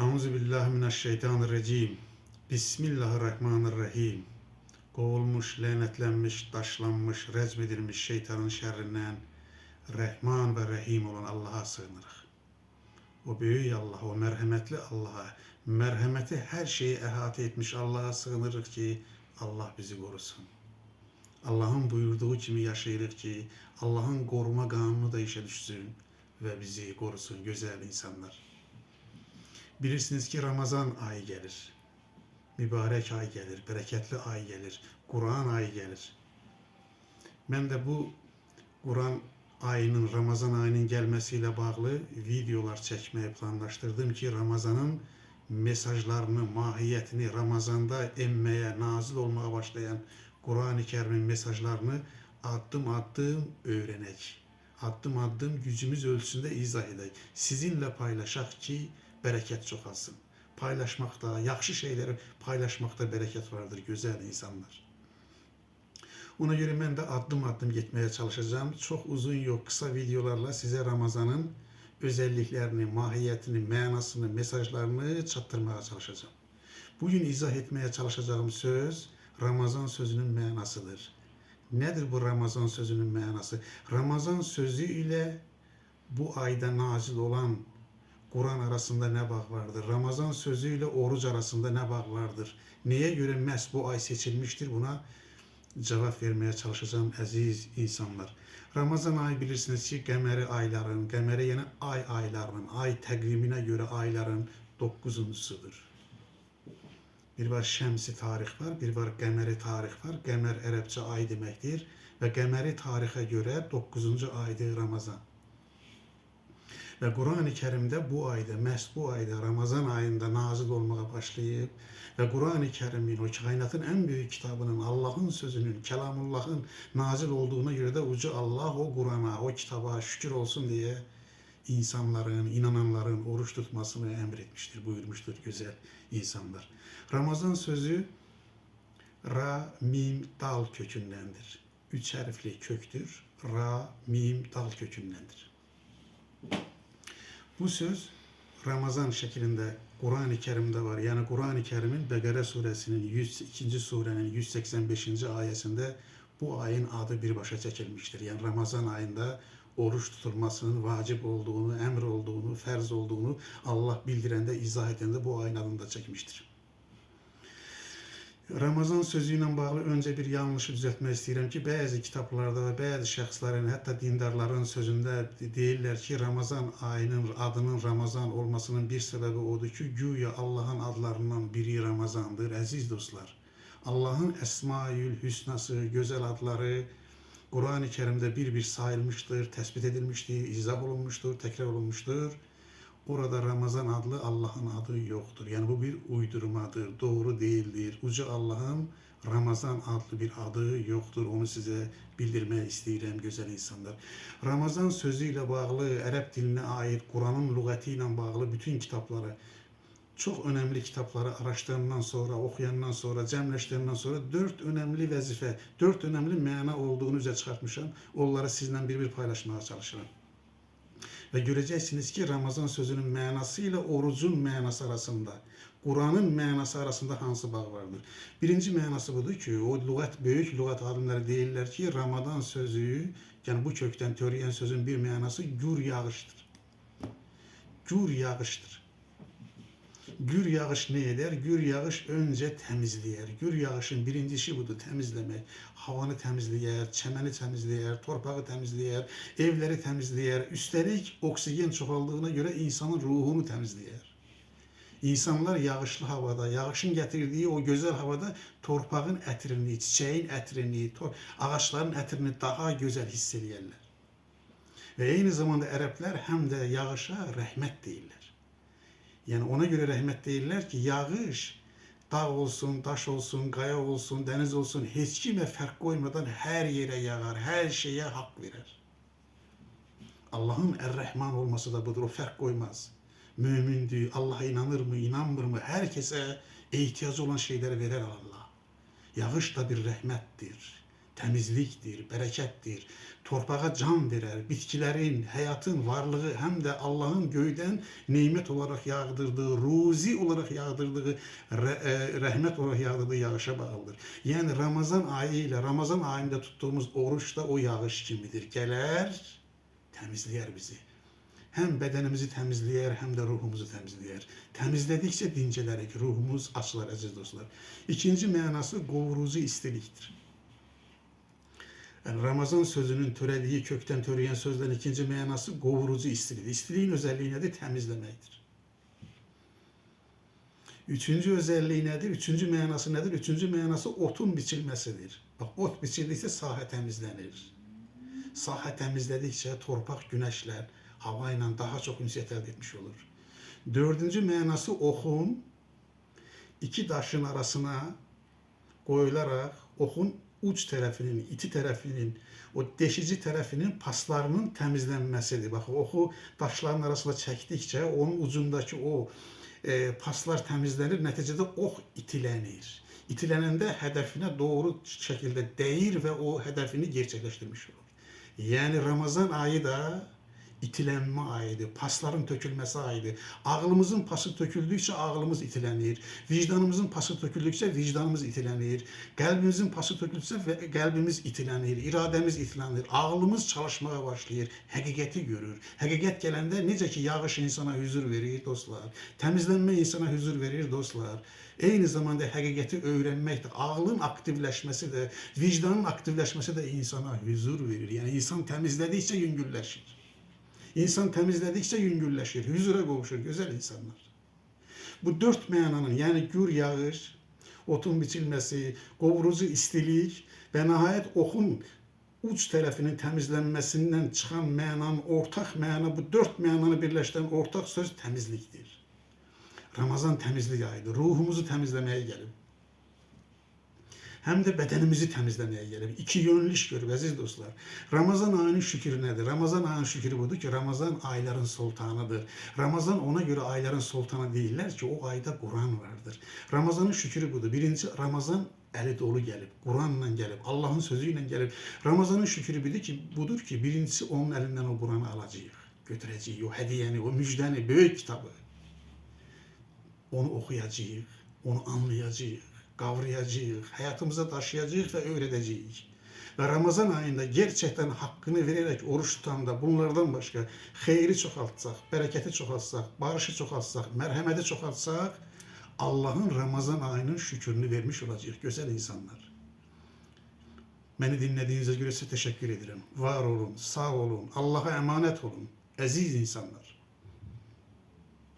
Euzu billahi mineşşeytanirracim. Bismillahirrahmanirrahim. Kovulmuş, lanetlenmiş, taşlanmış, rezmedilmiş şeytanın şerrinden Rahman ve Rahim olan Allah'a sığınırıq. O büyük Allah, o merhametli Allah'a, merhameti her şeyi ehate etmiş Allah'a sığınırıq ki Allah bizi korusun. Allah'ın buyurduğu kimi yaşayırıq ki Allah'ın koruma kanunu da işe düşsün ve bizi korusun güzel insanlar. Bilirsiniz ki Ramazan ayı gelir. Mübarek ay gelir, bereketli ay gelir, Kur'an ayı gelir. Ben de bu Kur'an ayının, Ramazan ayının gelmesiyle bağlı videolar çekmeyi planlaştırdım ki Ramazan'ın mesajlarını, mahiyetini Ramazan'da emmeye, nazil olmaya başlayan Kur'an-ı Kerim'in mesajlarını adım adım öğrenek. Adım adım gücümüz ölçüsünde izah edək. Sizinle paylaşaq ki, bereket çoxalsın. Paylaşmakta, yaxşı şeyleri paylaşmakta bereket vardır güzel insanlar. Ona göre ben de adım adım gitmeye çalışacağım. Çok uzun yok, kısa videolarla size Ramazan'ın özelliklerini, mahiyetini, manasını, mesajlarını çattırmaya çalışacağım. Bugün izah etmeye çalışacağım söz Ramazan sözünün manasıdır. Nedir bu Ramazan sözünün manası? Ramazan sözü ile bu ayda nazil olan Kur'an arasında ne bağ vardır? Ramazan sözüyle oruç arasında ne bağ vardır? Neye göre mes bu ay seçilmiştir? Buna cevap vermeye çalışacağım aziz insanlar. Ramazan ayı bilirsiniz ki qəməri ayların, qəməri yəni ay aylarının, ay təqviminə görə ayların 9-uncusudur. Bir var şəmsi tarix var, bir var qəməri tarix var. Qəmər ərəbcə ay deməkdir və qəməri tarixə görə 9-cu aydır Ramazan. Və Qurani Kərimdə bu ayda, məhz bu ayda Ramazan ayında nazil olmağa başlayıb və Qurani Kərimin o kainatın ən böyük kitabının, Allahın sözünün, Kəlamullahın nazil olduğuna görə də ucu Allah o Qurana, o kitaba şükür olsun deyə insanların, inananların oruç tutmasını əmr etmiştir, buyurmuştur gözəl insanlar. Ramazan sözü Ra, mim, dal kökündendir. Üç harfli köktür. Ra, mim, dal kökündendir. Bu söz Ramazan şeklinde Kur'an-ı Kerim'de var. Yani Kur'an-ı Kerim'in Begere suresinin 102. surenin 185. ayesinde bu ayın adı bir başa çekilmiştir. Yani Ramazan ayında oruç tutulmasının vacip olduğunu, emr olduğunu, ferz olduğunu Allah bildirende, izah edende bu ayın adını da çekmiştir. Ramazan sözüyle bağlı önce bir yanlışı düzeltmek istedim ki bazı kitaplarda ve bazı şəxslərin, hatta dindarların sözünde deyirlər ki Ramazan ayının adının Ramazan olmasının bir sebebi odur ki güya Allah'ın adlarından biri Ramazandır əziz dostlar. Allah'ın Esmaül Hüsnası, güzel adları Kur'an-ı Kerim'de bir bir sayılmıştır, tespit edilmiştir, izah olunmuştur, tekrar olunmuştur. Orada Ramazan adlı Allah'ın adı yoktur. Yani bu bir uydurmadır, doğru değildir. Uca Allah'ın Ramazan adlı bir adı yoktur. Onu size bildirmeye istəyirəm güzel insanlar. Ramazan sözüyle bağlı, Ərəb diline ait, Kur'an'ın lügəti bağlı bütün kitapları, çok önemli kitapları araştırdığımdan sonra, okuyandan sonra, cəmləşdirəndən sonra dört önemli vəzifə, dört önemli məna olduğunu üzə çıxartmışam. Onları sizlə bir-bir paylaşmaya çalışıram. Ve göreceksiniz ki Ramazan sözünün manası ile orucun manası arasında, Kur'an'ın manası arasında hansı bağ vardır? Birinci manası budur ki, o lügat, büyük lügat alimleri deyirlər ki, Ramazan sözü, yani bu kökten türeyen sözün bir manası gür yağıştır. Gür yağıştır. Gür yağış ne eder? Gür yağış önce temizleyer. Gür yağışın birincisi budur temizlemek. Havanı temizleyer, çemeni temizleyer, torpağı temizleyer, evleri temizleyer. Üstelik oksijen çoxaldığına göre insanın ruhunu temizleyer. İnsanlar yağışlı havada, yağışın getirdiği o güzel havada torpağın ətrini, çiçeğin ətrini, tor- ağaçların ətrini daha güzel hissediyerler. Ve aynı zamanda Ərəblər həm də yağışa rəhmət deyirlər. Yani ona göre rahmet değiller ki yağış dağ olsun, taş olsun, kaya olsun, deniz olsun hiç kime fark koymadan her yere yağar, her şeye hak verir. Allah'ın Er-Rahman olması da budur, o fark koymaz. Mümindir, Allah'a inanır mı, inanmır mı, herkese ihtiyacı olan şeyleri verir Allah. Yağış da bir rahmettir. Temizliktir, berekettir. Torpağa can verer. Bitkilerin, hayatın varlığı hem de Allah'ın göyden nimet olarak yağdırdığı, ruzi olarak yağdırdığı, re- e, rahmet olarak yağdırdığı yağışa bağlıdır. Yani Ramazan ayı ile Ramazan ayında tuttuğumuz oruç da o yağış kimidir. Geler, temizleyer bizi. Hem bedenimizi temizleyer hem de ruhumuzu temizleyer. Temizledikçe dincelerik, ruhumuz açılar aziz dostlar. İkinci manası qovurucu istiliktir. Yani Ramazan sözünün törediği kökten töreyen sözlerin ikinci manası qovurucu istilik. İstiliğin özelliği nedir? Temizlemektir. Üçüncü özelliği nedir? Üçüncü manası nedir? Üçüncü manası otun biçilmesidir. Bak ot biçildikçe saha temizlenir. Saha temizledikçe torpak güneşler havayla daha çok ünsiyet elde etmiş olur. Dördüncü manası oxun iki daşın arasına koyularak oxun uç tərəfinin, iti tərəfinin, o deşici tərəfinin paslarının təmizlənməsidir. Bax, oxu daşların arasında çəkdikcə onun ucundakı o e, paslar təmizlənir, nəticədə ox itilənir. İtilənəndə hədəfinə doğru şəkildə dəyir və o hədəfini gerçəkləşdirmiş olur. Yəni Ramazan ayı da itilənmə ayıdır, pasların tökülməsi ayıdır. Ağlımızın pası töküldükcə ağlımız itilənir. Vicdanımızın pası töküldükcə vicdanımız itilənir. Qəlbimizin pası töküldükcə və qəlbimiz itilənir, iradəmiz itilənir. Ağlımız çalışmağa başlayır, həqiqəti görür. Həqiqət gələndə necə ki yağış insana huzur verir dostlar, təmizlənmə insana huzur verir dostlar. Eyni zamanda həqiqəti öyrənmək də, ağlın aktivləşməsi də, vicdanın aktivləşməsi də insana huzur verir. Yəni insan təmizlədikcə yüngülləşir. İnsan temizledikçe yüngülleşir, huzura kavuşur güzel insanlar. Bu dört mənanın yani gür yağış, otun biçilmesi, qovurucu istilik ve nihayet oxun uç tərəfinin təmizlənməsindən çıxan mənanın ortaq məna, bu dört mənanı birləşdirən ortaq söz təmizlikdir. Ramazan təmizlik ayıdır. Ruhumuzu təmizləməyə gəlib. Hem de bedenimizi temizlemeye gelip iki yönlü iş görüp aziz dostlar. Ramazan ayının şükürü nedir? Ramazan ayının şükürü budur ki Ramazan ayların sultanıdır. Ramazan ona göre ayların sultanı değiller ki o ayda Kur'an vardır. Ramazanın şükürü budur. Birinci Ramazan eli dolu gelip, Kur'an'la gelip, Allah'ın sözüyle gelip. Ramazanın şükürü budur ki, budur ki birincisi onun elinden o Kur'an'ı alacağız. Götüreceğiz o hediyeni, o müjdeni, büyük kitabı. Onu okuyacağız, onu anlayacağız kavrayacağız, hayatımıza taşıyacağız ve öğreteceğiz. Ve Ramazan ayında gerçekten hakkını vererek oruç tutan da bunlardan başka hayri çoğaltsak, bereketi çoğaltsak, barışı çoğaltsak, merhameti çoğaltsak Allah'ın Ramazan ayının şükürünü vermiş olacağız güzel insanlar. Beni dinlediğinize göre size teşekkür ederim. Var olun, sağ olun, Allah'a emanet olun. Aziz insanlar.